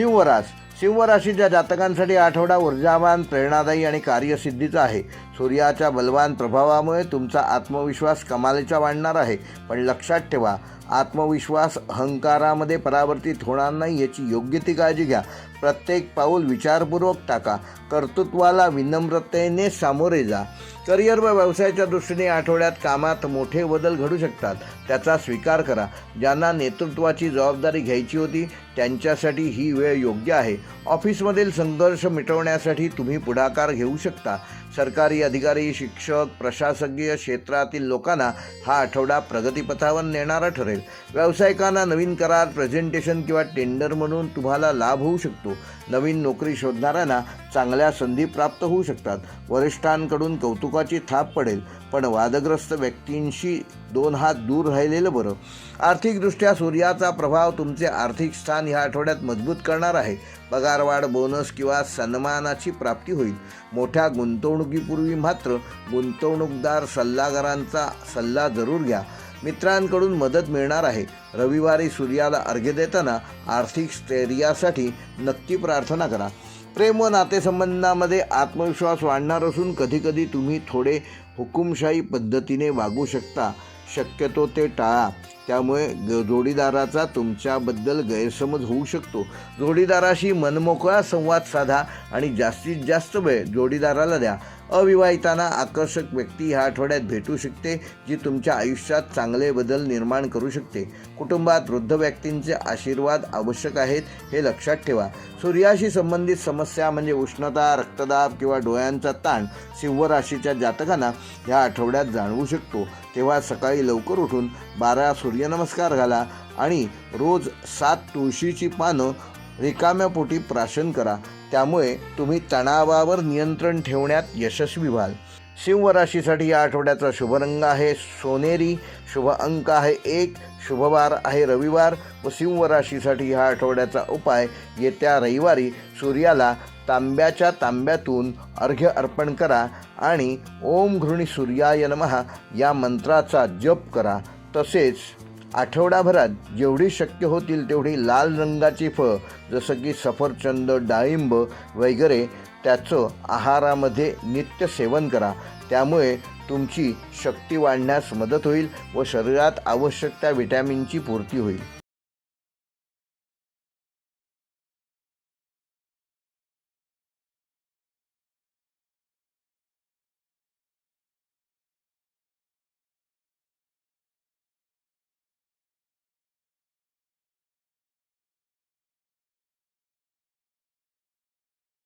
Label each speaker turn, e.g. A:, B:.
A: शिवरास शिवराशीच्या जातकांसाठी आठवडा ऊर्जावान प्रेरणादायी आणि कार्यसिद्धीचा आहे. सूर्याच्या बलवान प्रभावामुळे तुमचा आत्मविश्वास कमालीचा वाढणार आहे. पण लक्षात ठेवा आत्मविश्वास अहंकारामध्ये परावर्तित होणार नाही याची योग्य ती काळजी घ्या. प्रत्येक पाऊल विचारपूर्वक टाका. कर्तृत्वाला विनम्रतेने सामोरे जा. करिअर व व्यवसायाच्या दृष्टीने आठवड्यात कामात मोठे बदल घडू शकतात. त्याचा स्वीकार करा. ज्यांना नेतृत्वाची जबाबदारी घ्यायची होती त्यांच्यासाठी ही वेळ योग्य आहे. ऑफिसमधील संघर्ष मिटवण्यासाठी तुम्ही पुढाकार घेऊ शकता. सरकारी अधिकारी शिक्षक प्रशासकीय क्षेत्रातील लोकांना हा आठवडा प्रगतीपथावर नेणारा ठरेल. व्यावसायिकांना नवीन करार प्रेझेंटेशन किंवा टेंडर म्हणून तुम्हाला लाभ होऊ शकतो. नवीन नोकरी शोधणाऱ्यांना चांगल्या संधी प्राप्त होऊ शकतात. वरिष्ठांकडून कौतुकाची थाप पडेल पण वादग्रस्त व्यक्तींशी दोन हात दूर राहिलेलं बरं. आर्थिकदृष्ट्या सूर्याचा प्रभाव तुमचे आर्थिक स्थान ह्या आठवड्यात मजबूत करणार आहे. पगारवाढ बोनस किंवा सन्मानाची प्राप्ती होईल. मोठ्या गुंतवणुकीपूर्वी मात्र गुंतवणूकदार सल्लागारांचा सल्ला जरूर घ्या. मित्रांकडून मदत मिळणार आहे. रविवारी सूर्याला अर्घ्य देताना आर्थिक स्थैर्यासाठी नक्की प्रार्थना करा. प्रेम व नातेसंबंधामध्ये आत्मविश्वास वाढणार असून कधीकधी तुम्ही थोडे हुकुमशाही पद्धतीने वागू शकता. शक्यतो ते टाळा. त्यामुळे ग जोडीदाराचा तुमच्याबद्दल गैरसमज होऊ शकतो. जोडीदाराशी मनमोकळा संवाद साधा आणि जास्तीत जास्त वेळ जोडीदाराला द्या. अविवाहितांना आकर्षक व्यक्ती ह्या आठवड्यात भेटू शकते जी तुमच्या आयुष्यात चांगले बदल निर्माण करू शकते. कुटुंबात वृद्ध व्यक्तींचे आशीर्वाद आवश्यक आहेत हे लक्षात ठेवा. सूर्याशी संबंधित समस्या म्हणजे उष्णता रक्तदाब किंवा डोळ्यांचा ताण सिंह राशीच्या जातकांना ह्या आठवड्यात जाणवू शकतो. तेव्हा सकाळी लवकर उठून बारा सूर्यनमस्कार घाला आणि रोज सात तुळशीची पानं रिकाम्या पोटी प्राशन करा. त्यामुळे तुम्ही तणावावर नियंत्रण ठेवण्यात यशस्वी व्हाल. सिंह राशीसाठी या आठवड्याचा शुभ रंग आहे. सोनेरी शुभ अंक आहे एक शुभवार आहे रविवार. व सिंह राशीसाठी ह्या आठवड्याचा उपाय येत्या रविवारी सूर्याला तांब्याच्या तांब्यातून अर्घ्य अर्पण करा आणि ओम घृणी सूर्याय नमः या मंत्राचा जप करा. तसेच आठवडाभरात जेवढी शक्य होतील तेवढी लाल रंगाची फळं जसं की सफरचंद डाळिंब वगैरे त्याचं आहारामध्ये नित्य सेवन करा. त्यामुळे तुमची शक्ती वाढण्यास मदत होईल व शरीरात आवश्यक त्या विटॅमिनची पूर्ती होईल.